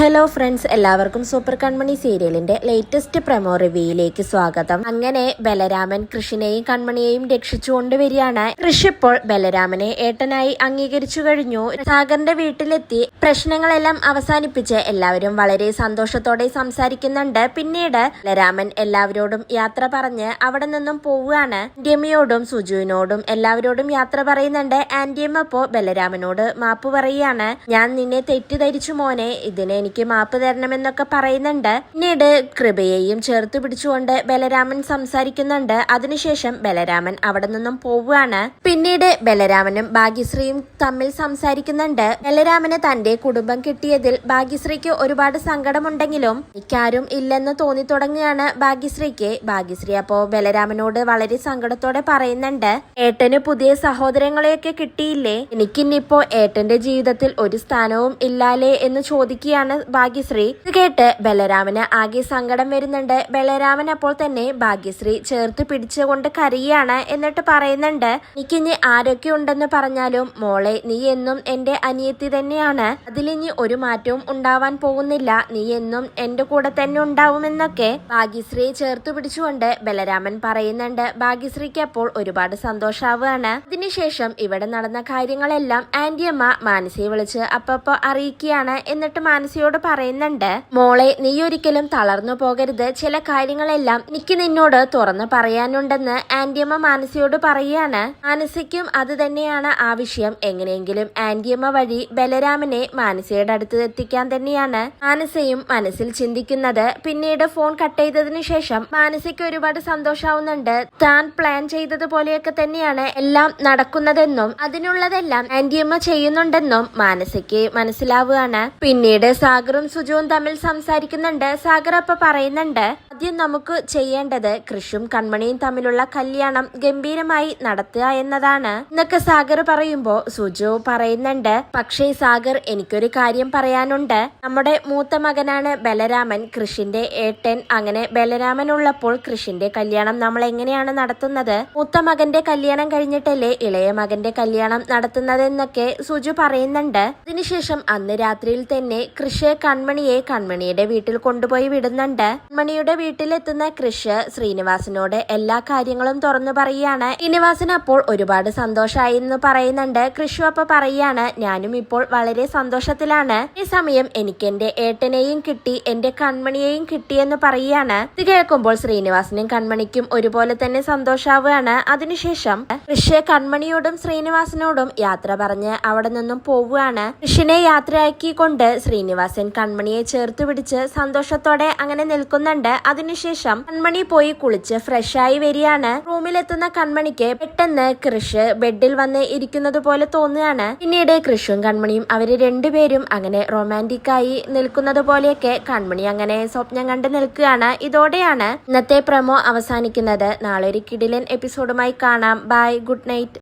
Hello friends എല്ലാവർക്കും super Kanmani സീരിയലിന്റെ latest promo റിവ്യൂയിലേക്ക് സ്വാഗതം. അങ്ങനെ ബലരാമൻ കൃഷിനെയും കൺമണിയെയും രക്ഷിച്ചുകൊണ്ട് വരികയാണ് കൃഷി ഇപ്പോൾ ബലരാമനെ ഏട്ടനായി അംഗീകരിച്ചു കഴിഞ്ഞു. സാഗറിന്റെ വീട്ടിലെത്തി പ്രശ്നങ്ങളെല്ലാം അവസാനിപ്പിച്ച് എല്ലാവരും വളരെ സന്തോഷത്തോടെ സംസാരിക്കുന്നുണ്ട്. പിന്നീട് ബലരാമൻ എല്ലാവരോടും യാത്ര പറഞ്ഞ് അവിടെ നിന്നും പോവുകയാണ്. ആന്റിയമ്മയോടും സുജുവിനോടും എല്ലാവരോടും യാത്ര പറയുന്നുണ്ട്. ആന്റിയമ്മ ബലരാമനോട് മാപ്പ് പറയുകയാണ്. ഞാൻ നിന്നെ തെറ്റിദ്ധരിച്ചു മോനെ. ഇതിന് എനിക്ക് മാപ്പ് തരണമെന്നൊക്കെ പറയുന്നുണ്ട്. പിന്നീട് കൃപയെയും ചേർത്ത് പിടിച്ചുകൊണ്ട് ബലരാമൻ സംസാരിക്കുന്നുണ്ട്. അതിനുശേഷം ബലരാമൻ അവിടെ നിന്നും പോവുകയാണ്. പിന്നീട് ബലരാമനും ഭാഗ്യശ്രീയും തമ്മിൽ സംസാരിക്കുന്നുണ്ട്. ബലരാമന് തന്റെ കുടുംബം കിട്ടിയതിൽ ഭാഗ്യശ്രീക്ക് ഒരുപാട് സങ്കടമുണ്ടെങ്കിലും എനിക്കാരും ഇല്ലെന്ന് തോന്നി തുടങ്ങുകയാണ് ഭാഗ്യശ്രീക്ക്. ഭാഗ്യശ്രീ അപ്പോ ബലരാമനോട് വളരെ സങ്കടത്തോടെ പറയുന്നുണ്ട്. ഏട്ടന് പുതിയ സഹോദരങ്ങളെയൊക്കെ കിട്ടിയില്ലേ? എനിക്കിന്നിപ്പോ ഏട്ടന്റെ ജീവിതത്തിൽ ഒരു സ്ഥാനവും ഇല്ലാലേ എന്ന് ചോദിക്കുകയാണ് ഭാഗ്യശ്രീ. ഇത് കേട്ട് ബലരാമന് ആകെ സങ്കടം വരുന്നുണ്ട്. ബലരാമൻ അപ്പോൾ തന്നെ ഭാഗ്യശ്രീ ചേർത്ത് പിടിച്ചുകൊണ്ട് കരയാണ് എന്നിട്ട് പറയുന്നുണ്ട് എനിക്കിനി ആരൊക്കെ ഉണ്ടെന്ന് പറഞ്ഞാലും മോളെ നീ എന്നും എന്റെ അനിയത്തി തന്നെയാണ്. അതിലിനി ഒരു മാറ്റവും ഉണ്ടാവാൻ പോകുന്നില്ല. നീ എന്നും എന്റെ കൂടെ തന്നെ ഉണ്ടാവുമെന്നൊക്കെ ഭാഗ്യശ്രീ ചേർത്ത് പിടിച്ചുകൊണ്ട് ബലരാമൻ പറയുന്നുണ്ട്. ഭാഗ്യശ്രീക്ക് അപ്പോൾ ഒരുപാട് സന്തോഷാവുകയാണ്. അതിനുശേഷം ഇവിടെ നടന്ന കാര്യങ്ങളെല്ലാം ആന്റിയമ്മ മാനസിയെ വിളിച്ച് അപ്പപ്പോ അറിയിക്കുകയാണ്. എന്നിട്ട് മാനസിയോട് പറയുന്നുണ്ട് മോളെ നീ ഒരിക്കലും തളർന്നു പോകരുത്. ചില കാര്യങ്ങളെല്ലാം എനിക്ക് നിന്നോട് തുറന്നു പറയാനുണ്ടെന്ന് ആന്റിയമ്മ മാനസിയോട് പറയുകയാണ്. മാനസിക്കും അത് തന്നെയാണ് ആവശ്യം എങ്ങനെയെങ്കിലും ആന്റിയമ്മ വഴി ബലരാമനെ മാനസിയുടെ അടുത്ത് എത്തിക്കാൻ തന്നെയാണ് മാനസയും മനസ്സിൽ ചിന്തിക്കുന്നത്. പിന്നീട് ഫോൺ കട്ട് ചെയ്തതിനു ശേഷം മാനസിക്ക് ഒരുപാട് സന്തോഷാവുന്നുണ്ട്. താൻ പ്ലാൻ ചെയ്തതുപോലെയൊക്കെ തന്നെയാണ് എല്ലാം നടക്കുന്നതെന്നും അതിനുള്ളതെല്ലാം ആന്റിയമ്മ ചെയ്യുന്നുണ്ടെന്നും മാനസിക്ക് മനസ്സിലാവുകയാണ്. പിന്നീട് സാഗറും സുജുവും തമ്മിൽ സംസാരിക്കുന്നുണ്ട്. സാഗർ അപ്പൊ പറയുന്നുണ്ട് ആദ്യം നമുക്ക് ചെയ്യേണ്ടത് കൃഷും കൺമണിയും തമ്മിലുള്ള കല്യാണം ഗംഭീരമായി നടത്തുക എന്നതാണ്. എന്നൊക്കെ സാഗർ പറയുമ്പോ സുജു പറയുന്നുണ്ട്. പക്ഷേ സാഗർ എനിക്കൊരു കാര്യം പറയാനുണ്ട്. നമ്മുടെ മൂത്ത മകനാണ് ബലരാമൻ കൃഷിന്റെ ഏട്ടൻ. അങ്ങനെ ബലരാമൻ ഉള്ളപ്പോൾ കൃഷിന്റെ കല്യാണം നമ്മൾ എങ്ങനെയാണ് നടത്തുന്നത്? മൂത്ത മകന്റെ കല്യാണം കഴിഞ്ഞിട്ടല്ലേ ഇളയ മകന്റെ കല്യാണം നടത്തുന്നതെന്നൊക്കെ സുജു പറയുന്നുണ്ട്. അതിനുശേഷം അന്ന് രാത്രിയിൽ തന്നെ കൃഷി കൺമണിയെ കൺമണിയുടെ വീട്ടിൽ കൊണ്ടുപോയി വിടുന്നുണ്ട്. കൺമണിയുടെ വീട്ടിലെത്തുന്ന കൃഷ് ശ്രീനിവാസനോട് എല്ലാ കാര്യങ്ങളും തുറന്നു പറയുകയാണ്. ശ്രീനിവാസൻ അപ്പോൾ ഒരുപാട് സന്തോഷമായി എന്ന് പറയുന്നുണ്ട്. കൃഷു അപ്പൊ പറയാണ് ഞാനും ഇപ്പോൾ വളരെ സന്തോഷത്തിലാണ്. ഈ സമയം എനിക്ക് എന്റെ ഏട്ടനെയും കിട്ടി എന്റെ കൺമണിയെയും കിട്ടിയെന്ന് പറയുകയാണ്. ഇത് കേൾക്കുമ്പോൾ ശ്രീനിവാസനും കൺമണിക്കും ഒരുപോലെ തന്നെ സന്തോഷാവുകയാണ്. അതിനുശേഷം കൃഷ് കൺമണിയോടും ശ്രീനിവാസനോടും യാത്ര പറഞ്ഞ് അവിടെ നിന്നും പോവുകയാണ്. കൃഷിനെ യാത്രയാക്കിക്കൊണ്ട് ശ്രീനിവാസൻ കൺമണിയെ ചേർത്ത് പിടിച്ച് സന്തോഷത്തോടെ അങ്ങനെ നിൽക്കുന്നുണ്ട്. അതിനുശേഷം കൺമണി പോയി കുളിച്ച് ഫ്രഷായി വരികയാണ്. റൂമിലെത്തുന്ന കൺമണിക്ക് പെട്ടെന്ന് കൃഷ് ബെഡിൽ വന്ന് ഇരിക്കുന്നത് പോലെ തോന്നുകയാണ്. പിന്നീട് കൃഷും കൺമണിയും അവർ രണ്ടുപേരും അങ്ങനെ റൊമാന്റിക്കായി നിൽക്കുന്നത് പോലെയൊക്കെ കൺമണി അങ്ങനെ സ്വപ്നം കണ്ട് നിൽക്കുകയാണ്. ഇതോടെയാണ് ഇന്നത്തെ പ്രമോ അവസാനിക്കുന്നത്. നാളെ ഒരു കിടിലൻ എപ്പിസോഡുമായി കാണാം. Bye good night.